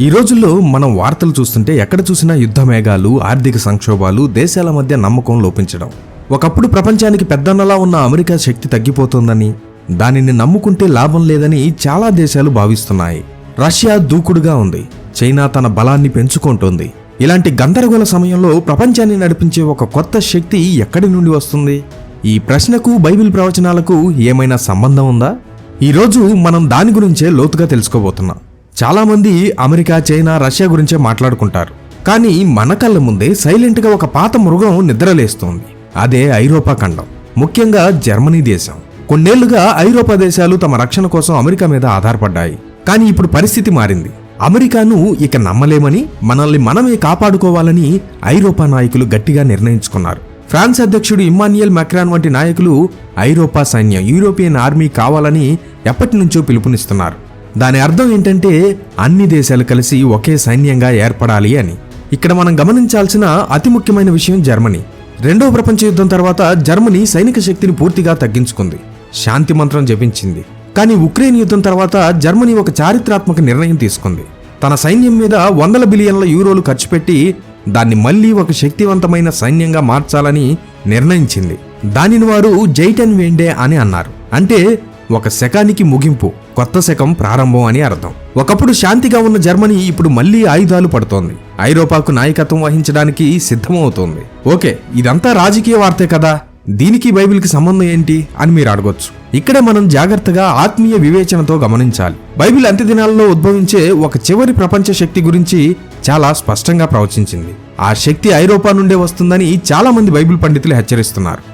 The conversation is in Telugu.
ఈ రోజుల్లో మనం వార్తలు చూస్తుంటే ఎక్కడ చూసినా యుద్ధ మేఘాలు ఆర్థిక సంక్షోభాలు దేశాల మధ్య నమ్మకం లోపించడం. ఒకప్పుడు ప్రపంచానికి పెద్దన్నలా ఉన్న అమెరికా శక్తి తగ్గిపోతోందని దానిని నమ్ముకుంటే లాభం లేదని చాలా దేశాలు భావిస్తున్నాయి. రష్యా దూకుడుగా ఉంది. చైనా తన బలాన్ని పెంచుకుంటోంది. ఇలాంటి గందరగోళ సమయంలో ప్రపంచాన్ని నడిపించే ఒక కొత్త శక్తి ఎక్కడి నుండి వస్తుంది? ఈ ప్రశ్నకు బైబిల్ ప్రవచనాలకు ఏమైనా సంబంధం ఉందా? ఈరోజు మనం దాని గురించే లోతుగా తెలుసుకోబోతున్నాం. చాలామంది అమెరికా చైనా రష్యా గురించే మాట్లాడుకుంటారు. కానీ మన కళ్ళ ముందే సైలెంట్గా ఒక పాత మృగం నిద్రలేస్తోంది. అదే ఐరోపా ఖండం. ముఖ్యంగా జర్మనీ దేశం. కొన్నేళ్ళుగా ఐరోపా దేశాలు తమ రక్షణ కోసం అమెరికా మీద ఆధారపడ్డాయి. కానీ ఇప్పుడు పరిస్థితి మారింది. అమెరికాను ఇక నమ్మలేమని మనల్ని మనమే కాపాడుకోవాలని ఐరోపా నాయకులు గట్టిగా నిర్ణయించుకున్నారు. ఫ్రాన్స్ అధ్యక్షుడు ఇమ్మాన్యుయల్ మెక్రాన్ వంటి నాయకులు ఐరోపా సైన్యం యూరోపియన్ ఆర్మీ కావాలని ఎప్పటి నుంచో పిలుపునిస్తున్నారు. దాని అర్థం ఏంటంటే అన్ని దేశాలు కలిసి ఒకే సైన్యంగా ఏర్పడాలి అని. ఇక్కడ మనం గమనించాల్సిన అతి ముఖ్యమైన విషయం జర్మనీ. రెండవ ప్రపంచ యుద్ధం తర్వాత జర్మనీ సైనిక శక్తిని పూర్తిగా తగ్గించుకుంది. శాంతి మంత్రం జపించింది. కానీ ఉక్రెయిన్ యుద్ధం తర్వాత జర్మనీ ఒక చారిత్రాత్మక నిర్ణయం తీసుకుంది. తన సైన్యం మీద వందల బిలియన్ల యూరోలు ఖర్చు పెట్టి దాన్ని మళ్ళీ ఒక శక్తివంతమైన సైన్యంగా మార్చాలని నిర్ణయించింది. దానిని వారు జైటన్ వెండే అని అన్నారు. అంటే ఒక శకానికి ముగింపు కొత్త శకం ప్రారంభం అని అర్థం. ఒకప్పుడు శాంతిగా ఉన్న జర్మనీ ఇప్పుడు మళ్ళీ ఆయుధాలు పడుతోంది. ఐరోపాకు నాయకత్వం వహించడానికి సిద్ధమవుతోంది. ఓకే ఇదంతా రాజకీయ వార్తే కదా? దీనికి బైబిల్కి సంబంధం ఏంటి అని మీరు అడగొచ్చు. ఇక్కడే మనం జాగ్రత్తగా ఆత్మీయ వివేచనతో గమనించాలి. బైబిల్ అంత్య దినాల్లో ఉద్భవించే ఒక చివరి ప్రపంచ శక్తి గురించి చాలా స్పష్టంగా ప్రవచించింది. ఆ శక్తి ఐరోపా నుండే వస్తుందని చాలా మంది బైబిల్ పండితులు హెచ్చరిస్తున్నారు.